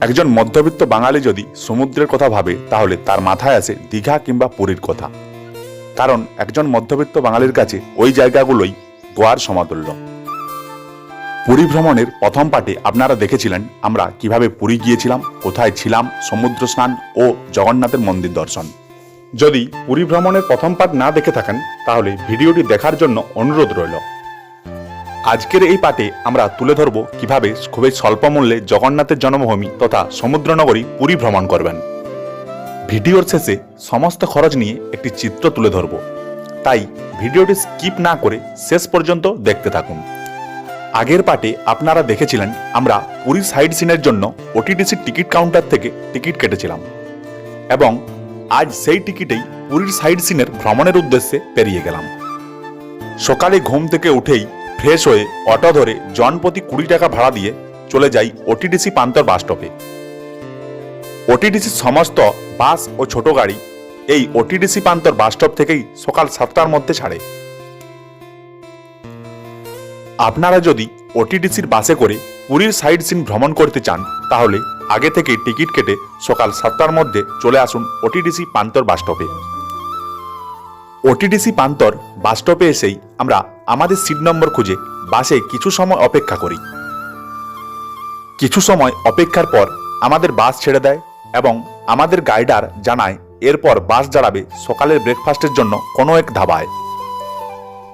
একজন মধ্যবিত্ত বাঙালি যদি সমুদ্রের কথা ভাবে, তাহলে তার মাথায় আসে দীঘা কিংবা পুরীর কথা। কারণ একজন মধ্যবিত্ত বাঙালির কাছে ওই জায়গাগুলোই গোয়ার সমাতুল্য। পুরী ভ্রমণের প্রথম পার্টে আপনারা দেখেছিলেন আমরা কীভাবে পুরী গিয়েছিলাম, কোথায় ছিলাম, সমুদ্র স্নান ও জগন্নাথের মন্দির দর্শন। যদি পুরী ভ্রমণের প্রথম পার্ট না দেখে থাকেন, তাহলে ভিডিওটি দেখার জন্য অনুরোধ রইল। আজকের এই পাঠে আমরা তুলে ধরব কীভাবে খুবই স্বল্প মূল্যে জগন্নাথের জন্মভূমি তথা সমুদ্রনগরী পুরী ভ্রমণ করবেন। ভিডিওর শেষে সমস্ত খরচ নিয়ে একটি চিত্র তুলে ধরব। তাই ভিডিওটি স্কিপ না করে শেষ পর্যন্ত দেখতে থাকুন। আগের পাটে আপনারা দেখেছিলেন আমরা পুরী সাইড সিনের জন্য ওটিডিসি টিকিট কাউন্টার থেকে টিকিট কেটেছিলাম এবং আজ সেই টিকিটেই পুরীর সাইড সিনের ভ্রমণের উদ্দেশ্যে পেরিয়ে গেলাম। সকালে ঘুম থেকে উঠেই ফ্রেশ হয়ে অটো ধরে জনপ্রতি কুড়ি টাকা ভাড়া দিয়ে চলে যাই ওটিডিসি পান্তর বাস স্টপে। ওটিডিসির সমস্ত বাস ও ছোট গাড়ি এই ওটিডিসি পান্তর বাস স্টপ থেকেই সকাল সাতটার মধ্যে ছাড়ে। আপনারা যদি ওটিডিসির বাসে করে পুরীর সাইড সিন ভ্রমণ করতে চান, তাহলে আগে থেকে টিকিট কেটে সকাল সাতটার মধ্যে চলে আসুন ওটিডিসি পান্তর বাস স্টপে। ওটিডিসি পান্তর বাস স্টপে এসেই আমরা আমাদের সিট নম্বর খুঁজে বাসে কিছু সময় অপেক্ষা করি। কিছু সময় অপেক্ষার পর আমাদের বাস ছেড়ে দেয় এবং আমাদের গাইডার জানায় এরপর বাস দাঁড়াবে সকালের ব্রেকফাস্টের জন্য কোনো এক ধাবায়।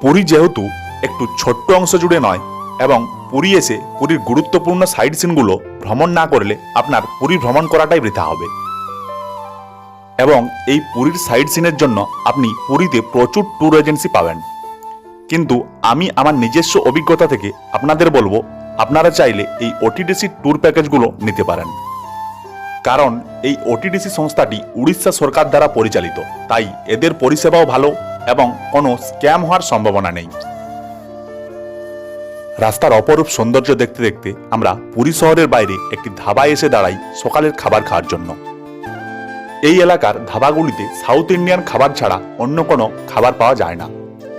পুরী যেহেতু একটু ছোট্ট অংশ জুড়ে নয় এবং পুরী এসে পুরীর গুরুত্বপূর্ণ সাইড সিনগুলো ভ্রমণ না করলে আপনার পুরী ভ্রমণ করাটাই বৃথা হবে। এবং এই পুরীর সাইড সিনের জন্য আপনি পুরীতে প্রচুর ট্যুর এজেন্সি পাবেন। কিন্তু আমি আমার নিজস্ব অভিজ্ঞতা থেকে আপনাদের বলব, আপনারা চাইলে এই ওটিডিসি ট্যুর প্যাকেজগুলো নিতে পারেন। কারণ এই ওটিডিসি সংস্থাটি উড়িষ্যা সরকার দ্বারা পরিচালিত, তাই এদের পরিষেবাও ভালো এবং কোনো স্ক্যাম হওয়ার সম্ভাবনা নেই। রাস্তার অপরূপ সৌন্দর্য দেখতে দেখতে আমরা পুরী শহরের বাইরে একটি ধাবায় এসে দাঁড়াই সকালের খাবার খাওয়ার জন্য। এই এলাকার ধাবাগুলিতে সাউথ ইন্ডিয়ান খাবার ছাড়া অন্য কোনো খাবার পাওয়া যায় না।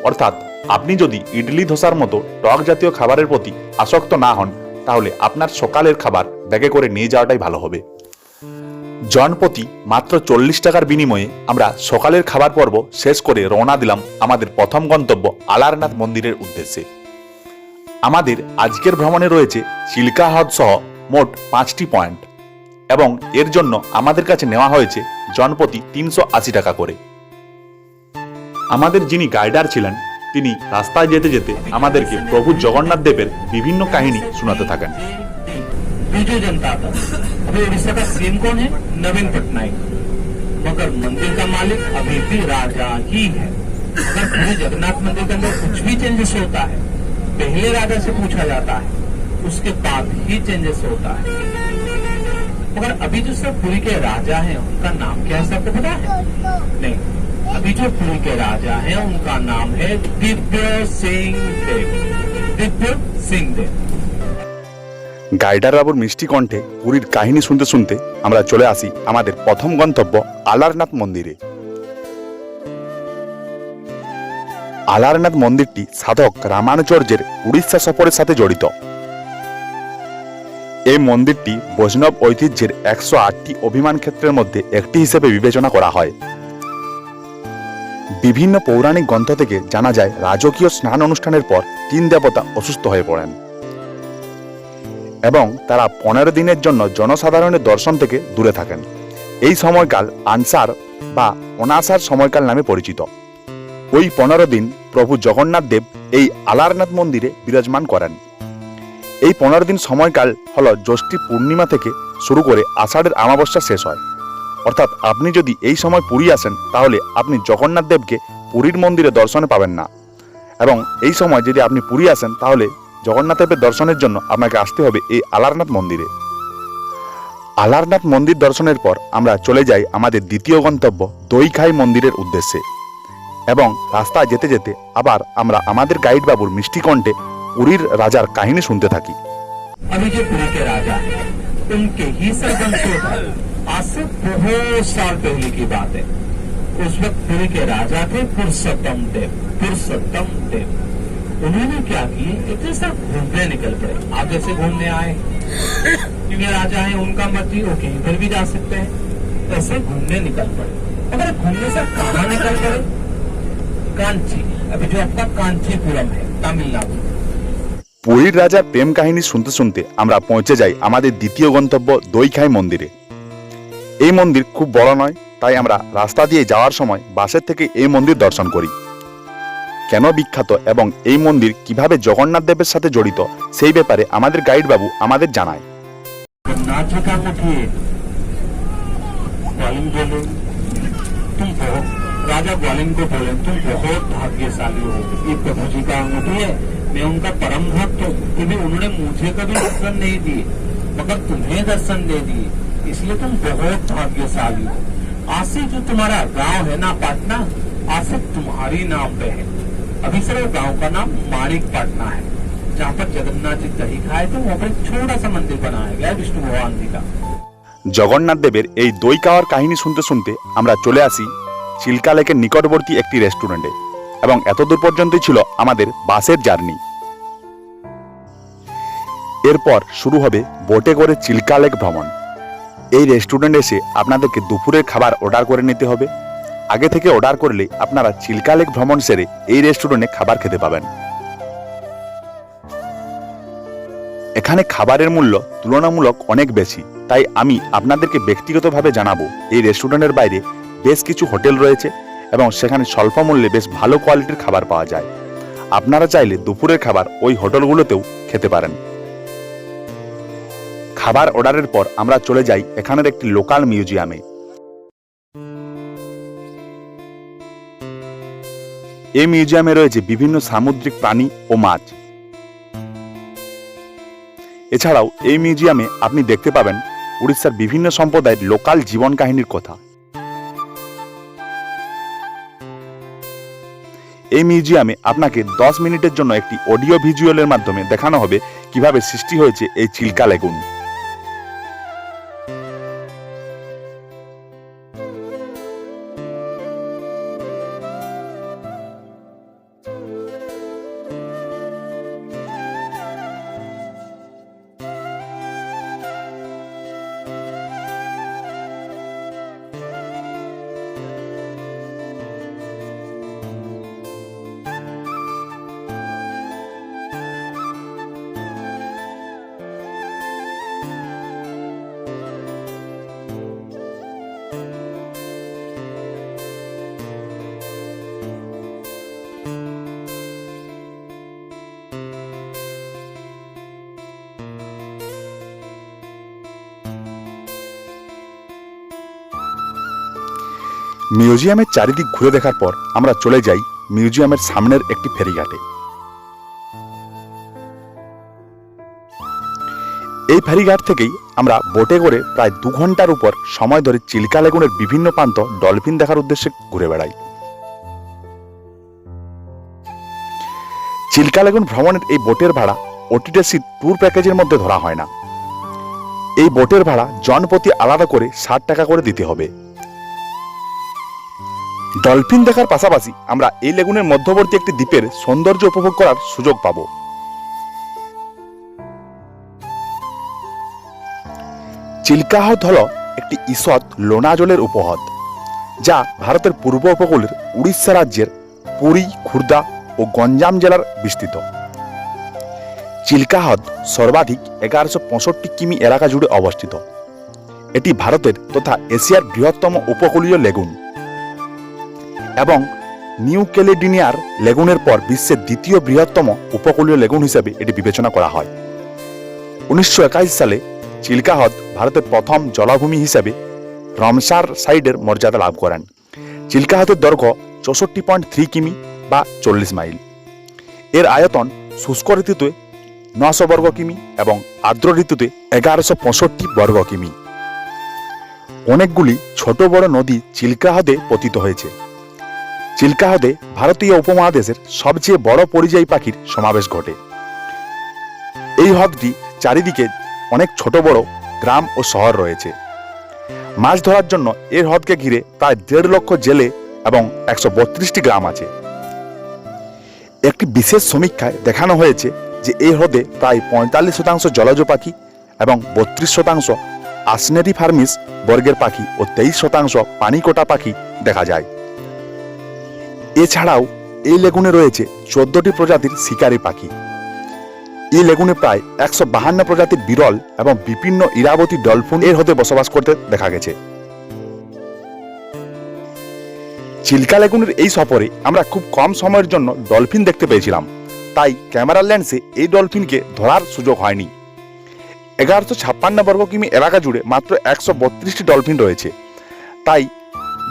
অর্থাৎ, আপনি যদি ইডলি ধোসার মতো টক জাতীয় খাবারের প্রতি আসক্ত না হন, তাহলে আপনার সকালের খাবার ব্যাগে করে নিয়ে যাওয়াটাই ভালো হবে। জনপ্রতি মাত্র চল্লিশ টাকার বিনিময়ে আমরা সকালের খাবার পর্ব শেষ করে রওনা দিলাম আমাদের প্রথম গন্তব্য আলারনাথ মন্দিরের উদ্দেশ্যে। আমাদের আজকের ভ্রমণে রয়েছে চিল্কা হ্রদ সহ মোট পাঁচটি পয়েন্ট। এবং এর জন্য আমাদের কাছে নেওয়া হয়েছে জনপ্রতি তিনশো আশি টাকা করে আমাদের যিনি গাইডার ছিলেন তিনি রাস্তায় যেতে যেতে আমাদেরকে প্রভু জগন্নাথ দেবের বিভিন্ন কাহিনী শোনাতে থাকেন बीजू जनता दल अभी उड़ीसा का सीएम कौन है नवीन पटनायक मगर मंदिर का मालिक अभी भी राजा ही है अगर पूरे जगन्नाथ मंदिर के अंदर कुछ भी चेंजेस होता है पहले राजा से पूछा जाता है उसके बाद ही चेंजेस होता है मगर अभी जो सब पुरी के राजा हैं उनका नाम क्या है सबको पता है नहीं अभी जो पुरी के राजा हैं उनका नाम है दिव्य सिंह देव दिव्य सिंह देव গাইডার বাবুর মিষ্টি কণ্ঠে পুরীর কাহিনী শুনতে শুনতে আমরা চলে আসি আমাদের প্রথম গন্তব্য আলারনাথ মন্দিরে আলারনাথ মন্দিরটি সাধক রামানুচর্যের উড়িষ্যা সফরের সাথে জড়িত এই মন্দিরটি বৈষ্ণব ঐতিহ্যের একশো আটটি অভিমান ক্ষেত্রের মধ্যে একটি হিসেবে বিবেচনা করা হয়। বিভিন্ন পৌরাণিক গ্রন্থ থেকে জানা যায়, রাজকীয় স্নান অনুষ্ঠানের পর তিন দেবতা অসুস্থ হয়ে পড়েন এবং তারা পনেরো দিনের জন্য জনসাধারণের দর্শন থেকে দূরে থাকেন। এই সময়কাল আনসার বা অনাসার সময়কাল নামে পরিচিত। ওই পনেরো দিন প্রভু জগন্নাথ দেব এই আলারনাথ মন্দিরে বিরাজমান করেন। এই পনেরো দিন সময়কাল হল জ্যৈষ্ঠী পূর্ণিমা থেকে শুরু করে আষাঢ়ের আমাবস্যা শেষ হয়। অর্থাৎ আপনি যদি এই সময় পুরী আসেন, তাহলে আপনি জগন্নাথ দেবকে পুরীর মন্দিরে দর্শনে পাবেন না। এবং এই সময় যদি আপনি পুরী আসেন, তাহলে জগন্নাথ দেবের দর্শনের জন্য আপনাকে আসতে হবে এই আলারনাথ মন্দিরে। আলারনাথ মন্দির দর্শনের পর আমরা চলে যাই আমাদের দ্বিতীয় গন্তব্য দইখাই মন্দিরের উদ্দেশ্যে। এবং রাস্তায় যেতে যেতে আবার আমরা আমাদের গাইডবাবুর মিষ্টি কণ্ঠে পুরীর রাজার কাহিনী শুনতে থাকি अभी जो पुरी के राजा हैं उनके ही सरवंशों पर आज से बहुत साल पहले की बात है उस वक्त पुरी के राजा थे पुरुषोत्तम देव पुरुषोत्तम देव उन्होंने क्या किए इतने सब घूमने निकल पड़े आगे से घूमने आए यूपी में राजा है उनका मंत्री वो कहीं पर भी जा सकते हैं ऐसे घूमने निकल पड़े अगर घूमने से कहाँ निकल पड़े कांची अभी जो आपका कांचीपुरम है तमिलनाडु পুরীর রাজার প্রেম কাহিনী শুনতে শুনতে আমরা পৌঁছে যাই আমাদের দ্বিতীয় গন্তব্য দইখাই মন্দিরে এই মন্দির খুব বড় নয় তাই আমরা রাস্তা দিয়ে যাওয়ার সময় বাসের থেকে এই মন্দির দর্শন করি কেন বিখ্যাত এবং এই মন্দির কিভাবে জগন্নাথ দেবের সাথে জড়িত সেই ব্যাপারে আমাদের গাইড বাবু আমাদের জানায় नाच का उठिए ग्वालिन बोले तुम बहुत राजा ग्वालिन को बोले तुम बहुत भाग्यशाली हो ये प्रभु जी का अंगूठी है मैं उनका परम भक्त हूँ क्योंकि उन्होंने मुझे कभी दर्शन नहीं दिए मगर तुम्हें दर्शन दे दिए इसलिए तुम बहुत भाग्यशाली हो आज से जो तुम्हारा गांव है ना पाटना आज से तुम्हारी नाम पे है अभी सर वो गांव का नाम माणिक पाटना है जहाँ पर जगन्नाथ जी दही खाए थे वहाँ पर एक छोटा सा मंदिर बनाया गया है विष्णु भगवान जी का জগন্নাথ দেবের এই দই খাওয়ার কাহিনী শুনতে শুনতে আমরা চলে আসি চিল্কা লেকের নিকটবর্তী একটি রেস্টুরেন্টে এবং এতদূর পর্যন্তই ছিল আমাদের বাসের জার্নি। এরপর শুরু হবে বোটে করে চিল্কা লেক ভ্রমণ। এই রেস্টুরেন্টে এসে আপনাদেরকে দুপুরের খাবার অর্ডার করে নিতে হবে। আগে থেকে অর্ডার করলে আপনারা চিল্কা লেক ভ্রমণ সেরে এই রেস্টুরেন্টে খাবার খেতে পাবেন। এখানে খাবারের মূল্য তুলনামূলক অনেক বেশি, তাই আমি আপনাদেরকে ব্যক্তিগতভাবে জানাব এই রেস্টুরেন্টের বাইরে বেশ কিছু হোটেল রয়েছে। এবং সেখানে স্বল্প মূল্যে বেশ ভালো কোয়ালিটির খাবার পাওয়া যায়। আপনারা চাইলে দুপুরের খাবার ওই হোটেলগুলোতেও খেতে পারেন। খাবার অর্ডারের পর আমরা চলে যাই এখানের একটি লোকাল মিউজিয়ামে। এই মিউজিয়ামে রয়েছে বিভিন্ন সামুদ্রিক প্রাণী ও মাছ। এছাড়াও এই মিউজিয়ামে আপনি দেখতে পাবেন উড়িষ্যার বিভিন্ন সম্প্রদায়ের লোকাল জীবন কাহিনীর কথা। এই মিউজিয়ামে আপনাকে দশ মিনিটের জন্য একটি অডিও ভিজুয়ালের মাধ্যমে দেখানো হবে কীভাবে সৃষ্টি হয়েছে এই চিল্কা লেগুন। মিউজিয়ামের চারিদিক ঘুরে দেখার পর আমরা চলে যাই মিউজিয়ামের সামনের একটি ফেরিঘাটে। এই ফেরিঘাট থেকেই আমরা বোটে করে প্রায় দু ঘণ্টার উপর সময় ধরে চিল্কা লেগুনের বিভিন্ন প্রান্ত ডলফিন দেখার উদ্দেশ্যে ঘুরে বেড়াই। চিল্কা লেগুন ভ্রমণের এই বোটের ভাড়া ওটিটিসি ট্যুর প্যাকেজের মধ্যে ধরা হয় না। এই বোটের ভাড়া জনপ্রতি আলাদা করে ষাট টাকা করে দিতে হবে। ডলফিন দেখার পাশাপাশি আমরা এই লেগুনের মধ্যবর্তী একটি দ্বীপের সৌন্দর্য উপভোগ করার সুযোগ পাব। চিল্কাহ্রদ হল একটি ঈষৎ লোনা জলের উপহ্রদ যা ভারতের পূর্ব উপকূলের উড়িষ্যা রাজ্যের পুরী, খুর্দা ও গঞ্জাম জেলার বিস্তৃত। চিল্কাহ্রদ সর্বাধিক এগারোশো পঁয়ষট্টি কিমি এলাকা জুড়ে অবস্থিত। এটি ভারতের তথা এশিয়ার বৃহত্তম উপকূলীয় লেগুন। এবং নিউ ক্যালেডিনিয়ার লেগুনের পর বিশ্বের দ্বিতীয় বৃহত্তম উপকূলীয় লেগুন হিসেবে এটি বিবেচনা করা হয়। উনিশশো একাশি সালে চিল্কা হ্রদ ভারতের প্রথম জলাভূমি হিসেবে রমসার সাইডের মর্যাদা লাভ করেন। চিল্কা হ্রদের দৈর্ঘ্য চৌষট্টি পয়েন্ট থ্রি কিমি বা চল্লিশ মাইল। এর আয়তন শুষ্ক ঋতুতে নশো বর্গ কিমি এবং আর্দ্র ঋতুতে এগারোশো পঁয়ষট্টি বর্গ কিমি। অনেকগুলি ছোট বড় নদী চিল্কা হ্রদে পতিত হয়েছে। চিল্কা হ্রদে ভারতীয় উপমহাদেশের সবচেয়ে বড় পরিযায়ী পাখির সমাবেশ ঘটে। এই হ্রদটি চারিদিকে অনেক ছোট, বড় গ্রাম ও শহর রয়েছে। মাছ ধরার জন্য এর হ্রদকে ঘিরে প্রায় দেড় লক্ষ জেলে এবং একশো বত্রিশটি গ্রাম আছে। একটি বিশেষ সমীক্ষায় দেখানো হয়েছে যে এই হ্রদে প্রায় পঁয়তাল্লিশ শতাংশ জলজ পাখি এবং বত্রিশ শতাংশ আসনেরি ফার্মিস বর্গের পাখি ও তেইশ শতাংশ পানিকোটা পাখি দেখা যায়। এছাড়াও এই লেগুনে রয়েছে চোদ্দটি প্রজাতির শিকারী পাখি। এই লেগুনে প্রায় একশো বাহান্ন প্রজাতির বিরল এবং বিভিন্ন ইরাবতী ডলফিন এর হতে বসবাস করতে দেখা গেছে। চিল্কা লেগুনের এই সফরে আমরা খুব কম সময়ের জন্য ডলফিন দেখতে পেয়েছিলাম। তাই ক্যামেরার লেন্সে এই ডলফিনকে ধরার সুযোগ হয়নি। এগারোশো ছাপ্পান্ন বর্গ কিমি এলাকা জুড়ে মাত্র একশো বত্রিশটি ডলফিন রয়েছে। তাই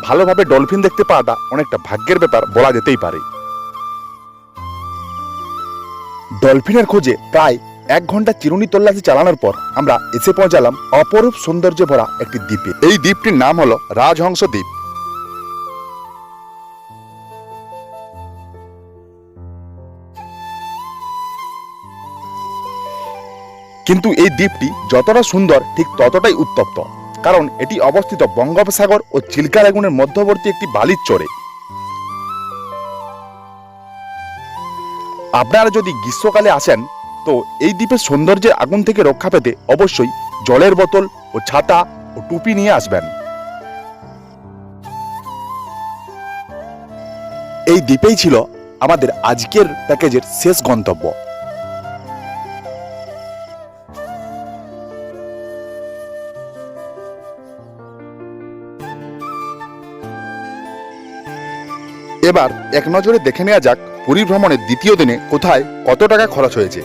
ভালোভাবে ডলফিন দেখতে পাওয়াটা অনেকটা ভাগ্যের ব্যাপার বলা যেতেই পারে। ডলফিনের খোঁজে প্রায় এক ঘণ্টা চিরুনি তল্লাশি চালানোর পর আমরা এসে পৌঁছালাম অপরূপ সৌন্দর্যে ভরা একটি দ্বীপে। এই দ্বীপটির নাম হলো রাজহংস দ্বীপ। কিন্তু এই দ্বীপটি যতটা সুন্দর ঠিক ততটাই উত্তপ্ত। কারণ এটি অবস্থিত বঙ্গোপসাগর ও চিল্কা লেগুনের মধ্যবর্তী একটি বালির চরে। আপনারা যদি গ্রীষ্মকালে আসেন, তো এই দ্বীপের সৌন্দর্যের আগুন থেকে রক্ষা পেতে অবশ্যই জলের বোতল ও ছাতা ও টুপি নিয়ে আসবেন। এই দ্বীপেই ছিল আমাদের আজকের প্যাকেজের শেষ গন্তব্য। এবার এক নজরে দেখে নেওয়া যাক পুরী ভ্রমণের দ্বিতীয় দিনে কোথায় কত টাকা খরচ হয়েছে।